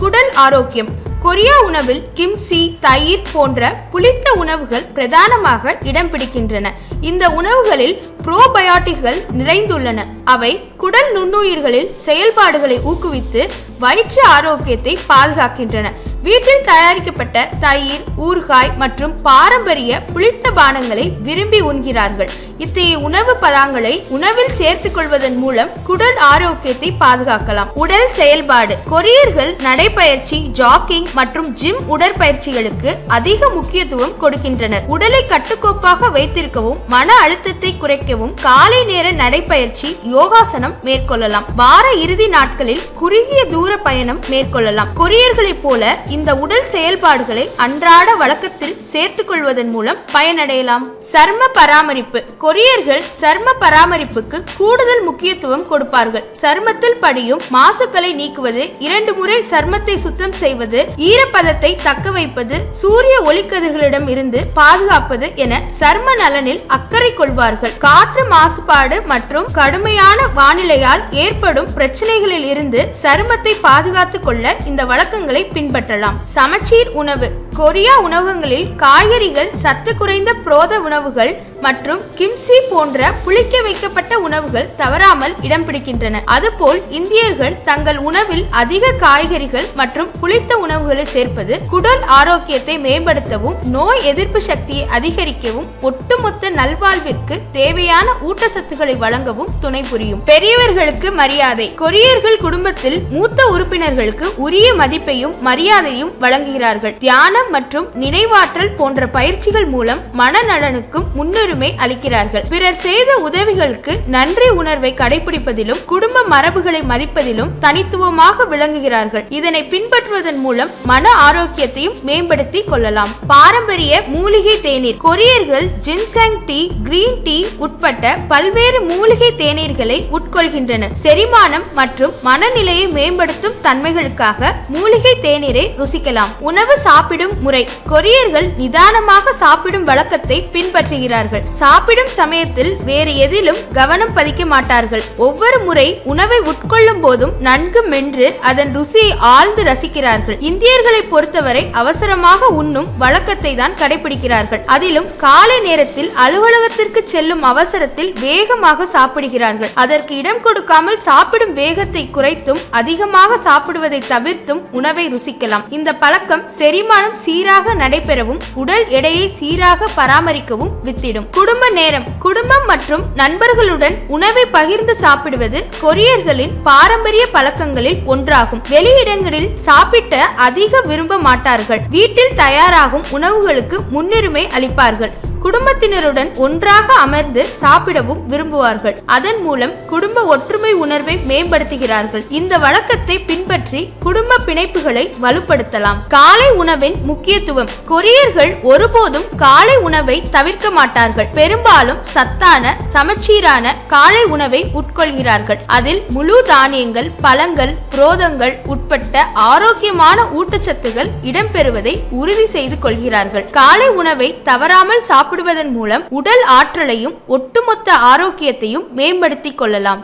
குடல் ஆரோக்கியம் கொரியா உணவில் கிம்சி தயிர் போன்ற புளித்த உணவுகள் பிரதானமாக இடம் பிடிக்கின்றன. இந்த உணவுகளில் புரோபயாட்டிகள் நிறைந்துள்ளன. அவை குடல் நுண்ணுயிர்களில் செயல்பாடுகளை ஊக்குவித்து வயிற்று ஆரோக்கியத்தை பாதுகாக்கின்றன. வீட்டில் தயாரிக்கப்பட்ட தயிர் ஊறுகாய் மற்றும் பாரம்பரிய புளித்த பானங்களை விரும்பி உண்கிறார்கள். இத்தகைய உணவு பதாங்களை உணவில் சேர்த்துக் கொள்வதன் மூலம் குடல் ஆரோக்கியத்தை பாதுகாக்கலாம். உடல் செயல்பாடு. கொரியர்கள் நடைபயிற்சி ஜாக்கிங் மற்றும் ஜிம் உடற்பயிற்சிகளுக்கு அதிக முக்கியத்துவம் கொடுக்கின்றனர். உடலை கட்டுக்கோப்பாக வைத்திருக்கவும் மன அழுத்தத்தை குறைக்கவும் காலை நேர நடைபயிற்சி யோகாசனம் மேற்கொள்ளலாம். வார இறுதி நாட்களில் குறுகிய தூர பயணம் மேற்கொள்ளலாம். கொரியர்களைப் போல இந்த உடல் செயல்பாடுகளை அன்றாட வழக்கத்தில் சேர்த்துக் கொள்வதன் மூலம் பயனடையலாம். சர்ம பராமரிப்பு. கொரியர்கள் சர்ம பராமரிப்புக்கு கூடுதல் முக்கியத்துவம் கொடுப்பார்கள். சர்மத்தில் படியும் மாசுக்களை நீக்குவது இரண்டு முறை சர்மத்தை சுத்தம் செய்வது ஈரப்பதத்தை தக்க வைப்பது சூரிய ஒளிக்கதிர்களிடம் இருந்து பாதுகாப்பது என சர்ம நலனில் அக்கறை கொள்வார்கள். காற்று மாசுபாடு மற்றும் கடுமையான வானிலையால் ஏற்படும் பிரச்சனைகளில் இருந்து சருமத்தை பாதுகாத்துக் கொள்ள இந்த வழக்கங்களை பின்பற்றலாம். சமச்சீர் உணவு. கொரியா உணவகங்களில் காய்கறிகள் சத்து குறைந்த புரோத உணவுகள் மற்றும் கிம்சி போன்ற புளிக்க வைக்கப்பட்ட உணவுகள் தவறாமல் இடம் பிடிக்கின்றன. அதுபோல் இந்தியர்கள் தங்கள் உணவில் அதிக காய்கறிகள் மற்றும் புளித்த உணவுகளை சேர்ப்பது குடல் ஆரோக்கியத்தை மேம்படுத்தவும் நோய் எதிர்ப்பு சக்தியை அதிகரிக்கவும் ஒட்டுமொத்த நல்வாழ்விற்கு தேவையான ஊட்டச்சத்துக்களை வழங்கவும் துணை புரியும். பெரியவர்களுக்கு மரியாதை. கொரியர்கள் குடும்பத்தில் மூத்த உறுப்பினர்களுக்கு உரிய மதிப்பையும் மரியாதையும் வழங்குகிறார்கள். தியானம் மற்றும் நினைவாற்றல் போன்ற பயிற்சிகள் மூலம் மனநலனுக்கும் முன்னுரிமை அளிக்கிறார்கள். பிறர் செய்த உதவிகளுக்கு நன்றி உணர்வை கடைபிடிப்பதிலும் குடும்ப மரபுகளை மதிப்பதிலும் தனித்துவமாக விளங்குகிறார்கள். இதனை பின்பற்றுவதன் மூலம் மன ஆரோக்கியத்தையும் மேம்படுத்தி கொள்ளலாம். பாரம்பரிய மூலிகை தேநீர். கொரியர்கள் ஜின்சங் டீ கிரீன் டீ உட்பட்ட பல்வேறு மூலிகை தேநீர்களை உட்கொள்கின்றனர் செரிமானம் மற்றும் மனநிலையை மேம்படுத்தும் தன்மைகளுக்காக மூலிகை தேநீரை ருசிக்கலாம். உணவு சாப்பிடும் முறை. கொரியர்கள் நிதானமாக சாப்பிடும் வழக்கத்தை பின்பற்றுகிறார்கள். சாப்பிடும் சமயத்தில் வேறு எதிலும் கவனம் பதிக்க மாட்டார்கள். ஒவ்வொரு முறை உணவை உட்கொள்ளும் போதும் நன்கு மென்று அதன் ருசியை ஆழ்ந்து ரசிக்கிறார்கள். இந்தியர்களை பொறுத்தவரை அவசரமாக உண்ணும் வழக்கத்தை தான் கடைபிடிக்கிறார்கள் அதிலும் காலை நேரத்தில் அலுவலகத்திற்கு செல்லும் அவசரத்தில் வேகமாக சாப்பிடுகிறார்கள். அதற்கு இடம் கொடுக்காமல் சாப்பிடும் வேகத்தை குறைத்தும் அதிகமாக சாப்பிடுவதை தவிர்த்தும் உணவை ருசிக்கலாம். இந்த பழக்கம் செரிமானம் சீராக நடைபெறவும் உடல் எடையை சீராக பராமரிக்கவும் வித்திடும். குடும்ப நேரம் குடும்பம் மற்றும் நண்பர்களுடன் உணவை பகிர்ந்து சாப்பிடுவது கொரியர்களின் பாரம்பரிய பழக்கங்களில் ஒன்றாகும். வெளியிடங்களில் சாப்பிட்ட அதிக விரும்ப மாட்டார்கள். வீட்டில் தயாராகும் உணவுகளுக்கு முன்னுரிமை அளிப்பார்கள். குடும்பத்தினருடன் ஒன்றாக அமர்ந்து சாப்பிடவும் விரும்புவார்கள். அதன் மூலம் குடும்ப ஒற்றுமை உணர்வை மேம்படுத்துகிறார்கள். இந்த வழக்கத்தை பின்பற்றி குடும்ப பிணைப்புகளை வலுப்படுத்தலாம். காலை உணவின் முக்கியத்துவம். கொரியர்கள் ஒருபோதும் காலை உணவை தவிர்க்க மாட்டார்கள். பெரும்பாலும் சத்தான சமச்சீரான காலை உணவை உட்கொள்கிறார்கள். அதில் முழு தானியங்கள் பழங்கள் புரோதங்கள் உட்பட்ட ஆரோக்கியமான ஊட்டச்சத்துகள் இடம்பெறுவதை உறுதி செய்து கொள்கிறார்கள். காலை உணவை தவறாமல் சாப்பிடுவதன் மூலம் உடல் ஆற்றலையும் ஒட்டுமொத்த ஆரோக்கியத்தையும் மேம்படுத்திக் கொள்ளலாம்.